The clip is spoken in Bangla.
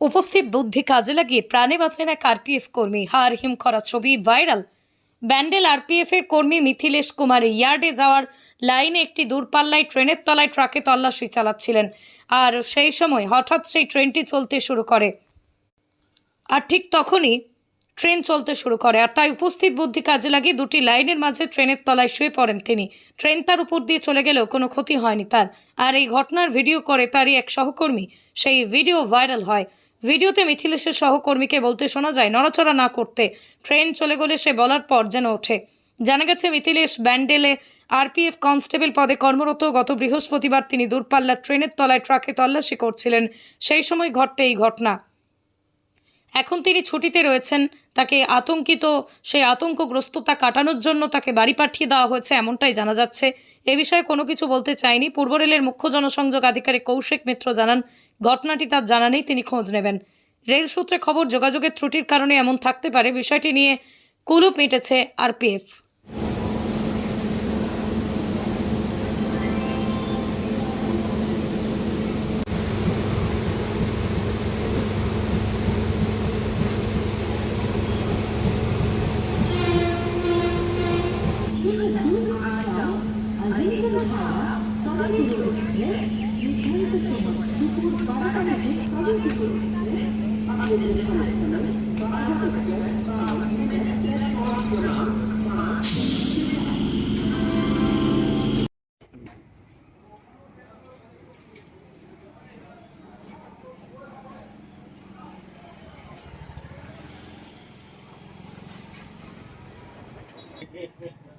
উপস্থিত বুদ্ধি কাজে লাগিয়ে প্রাণে বাঁচেন এক আরপিএফ কর্মী। হার হিম করা ছবি ভাইরাল। ব্যান্ডেল আরপিএফ এর কর্মী মিথিলেশ কুমার ইয়ার্ডে যাওয়ার লাইনে একটি দূরপাল্লায় ট্রেনের তলায় ট্রাকে তল্লাশি চালাচ্ছিলেন। আর সেই সময় হঠাৎ সেই ট্রেনটি চলতে শুরু করে। আর ঠিক তখনই ট্রেন চলতে শুরু করে। আর তাই উপস্থিত বুদ্ধি কাজে লাগিয়ে দুটি লাইনের মাঝে ট্রেনের তলায় শুয়ে পড়েন তিনি। ট্রেন তার উপর দিয়ে চলে গেলেও কোনো ক্ষতি হয়নি তার। আর এই ঘটনার ভিডিও করে তারই এক সহকর্মী। সেই ভিডিও ভাইরাল হয়। ভিডিওতে মিথিলেশের সহকর্মীকে বলতে শোনা যায়, নড়াচড়া না করতে ট্রেন চলে গেলে সে বলার পর যেন ওঠে। জানা গেছে, মিথিলেশ ব্যান্ডেলে আরপিএফ কনস্টেবল পদে কর্মরত গত বৃহস্পতিবার তিনি দূরপাল্লার ট্রেনের তলায় ট্রাকে তল্লাশি করছিলেন। সেই সময় ঘটে এই ঘটনা। এখন তিনি ছুটিতে রয়েছেন। তাকে আতঙ্কিত, সেই আতঙ্কগ্রস্ততা কাটানোর জন্য তাকে বাড়ি পাঠিয়ে দেওয়া হয়েছে এমনটাই জানা যাচ্ছে। এ বিষয়ে কোনো কিছু বলতে চাইনি। পূর্ব রেলের মুখ্য জনসংযোগ আধিকারিক কৌশিক মিত্র জানান, ঘটনাটি তার জানা নেই, তিনি খোঁজ নেবেন। রেল সূত্রে খবর, যোগাযোগের ত্রুটির কারণে এমন থাকতে পারে। বিষয়টি নিয়ে কুলুপ মিটেছে আরপিএফ। Yeah, yeah.